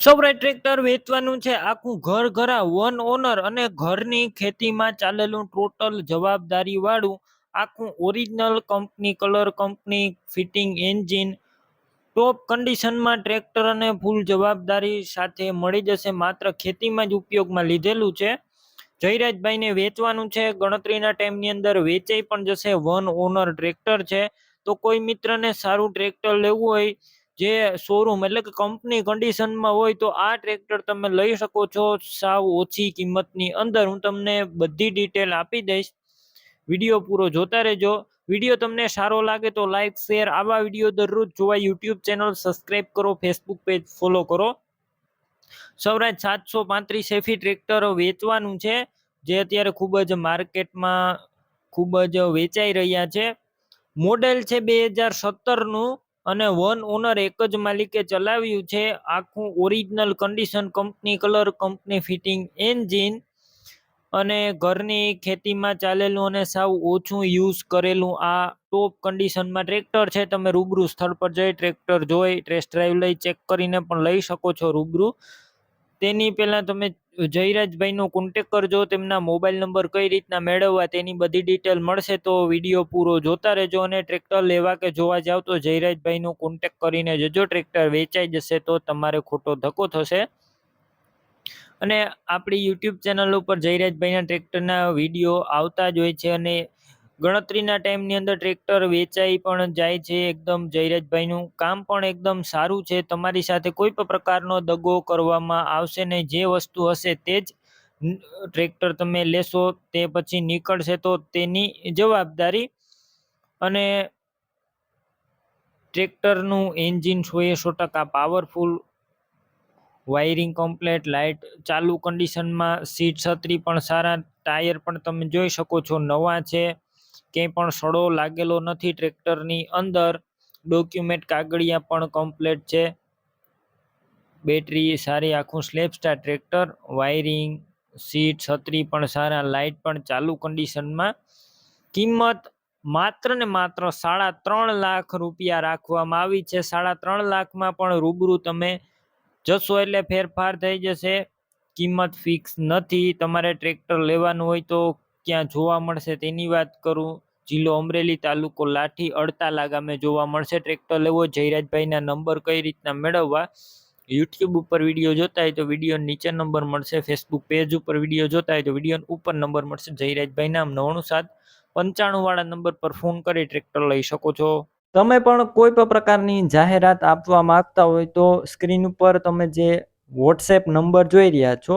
સૌરાય tractor વેચવાનું છે. આખું ઘર ઘરા, વન ઓનર અને ઘરની ખેતીમાં ચાલેલું ટોટલ જવાબદારી વાળું આખું original company, colour company, fitting engine, top કન્ડિશનમાં ટ્રેક્ટર અને ફૂલ જવાબદારી સાથે મળી જશે. માત્ર ખેતીમાં જ ઉપયોગમાં લીધેલું છે. જયરાજભાઈને વેચવાનું છે. ગણતરીના ટાઈમની અંદર વેચાઈ પણ જશે. વન ઓનર ટ્રેક્ટર છે. તો કોઈ મિત્રને સારું ટ્રેક્ટર લેવું હોય જે શોરૂમ એટલે કે કંપની કન્ડિશનમાં હોય તો આ ટ્રેક્ટર તમે લઈ શકો છો. સાવ ઓછી કિંમતની અંદર હું તમને બધી ડિટેલ આપી દઈશ. વીડિયો પૂરો જોતા રહેજો. વીડિયો તમને સારો લાગે તો લાઈક શેર આવા વીડિયો દરરોજ જોવા યુટ્યુબ ચેનલ સબસ્ક્રાઈબ કરો ફેસબુક પેજ ફોલો કરો. સૌરાજ સાતસો પાંત્રીસ એફી ટ્રેક્ટર વેચવાનું છે, જે અત્યારે ખૂબ જ માર્કેટમાં ખૂબ જ વેચાઈ રહ્યા છે. મોડેલ છે બે હજાર સત્તરનું. અને વન ઓનર એક જ માલિકે ચલાવ્યું છે. આખું original condition company colour company fitting engine અને ઘરની ખેતીમાં ચાલેલું અને સાવ ઓછું યુઝ કરેલું આ ટોપ કન્ડિશનમાં ટ્રેક્ટર છે. તમે રૂબરૂ સ્થળ પર જઈ ટ્રેક્ટર જોઈ ટેસ્ટ ડ્રાઈવ લઈ ચેક કરીને પણ લઈ શકો છો રૂબરૂ. તેની પહેલાં તમે જયરાજભાઈનો કોન્ટેક કરજો, તેમના મોબાઈલ નંબર કઈ રીતના મેળવવા તેની બધી ડિટેલ મળશે તો વીડિયો પૂરો જોતા રહેજો અને ટ્રેક્ટર લેવા કે જોવા જાવ તો જયરાજભાઈનો કોન્ટેક કરીને જજો ટ્રેક્ટર વેચાઈ જશે તો તમારે ખોટો ધક્કો થશે. અને આપણી યુટ્યુબ ચેનલ ઉપર જયરાજભાઈના ટ્રેક્ટરના વીડિયો આવતા જ હોય છે અને ગણતરીના ટાઈમની અંદર ટ્રેક્ટર વેચાઈ પણ જાય છે એકદમ જયરાજભાઈનું. કામ પણ એકદમ સારું છે. તમારી સાથે કોઈ પણ પ્રકારનો દગો કરવામાં આવશે નહીં. જે વસ્તુ હશે તે જ ટ્રેક્ટર તમે લેશો, તે પછી નીકળશે તો તેની જવાબદારી અને ટ્રેક્ટરનું એન્જિન સો એ સો ટકા પાવરફુલ, વાયરિંગ કમ્પ્લેટ, લાઇટ, ચાલુ કન્ડિશનમાં સીટ છત્રી પણ સારા, ટાયર પણ તમે જોઈ શકો છો. નવા છે. ક્યાંય પણ સડો લાગેલો નથી ટ્રેક્ટરની અંદર. ડોક્યુમેન્ટ કાગળિયા પણ કમ્પ્લેટ છે. બેટરી સારી આખું સ્લેપ સ્ટાર ટ્રેક્ટર વાયરિંગ સીટ છત્રી પણ સારા લાઇટ પણ ચાલુ કન્ડિશનમાં કિંમત માત્ર ને માત્ર સાડા ત્રણ લાખ રૂપિયા રાખવામાં આવી છે. સાડા ત્રણ લાખમાં પણ રૂબરૂ તમે જશો એટલે ફેરફાર થઈ જશે. કિંમત ફિક્સ નથી. તમારે ટ્રેક્ટર લેવાનું હોય તો ક્યાં જોવા મળશે તેની વાત કરું. જિલ્લો અમરેલી તાલુકો લાઠી અડતાલા ગામે જોવા મળશે. ટ્રેક્ટર લેવો જયરાજભાઈના નંબર કઈ રીતના મેળવવા? યુટ્યુબ ઉપર વીડિયો જોતા હોય તો વીડિયો નીચે નંબર મળશે. ફેસબુક પેજ ઉપર વીડિયો જોતા હોય તો વીડિયો ઉપર નંબર મળશે. જયરાજભાઈ નામ નવણું સાત પંચાણું નંબર પર ફોન કરી ટ્રેક્ટર લઈ શકો છો. તમે પણ કોઈ પણ પ્રકારની જાહેરાત આપવા માંગતા હોય તો સ્ક્રીન ઉપર તમે જે વોટ્સએપ નંબર જોઈ રહ્યા છો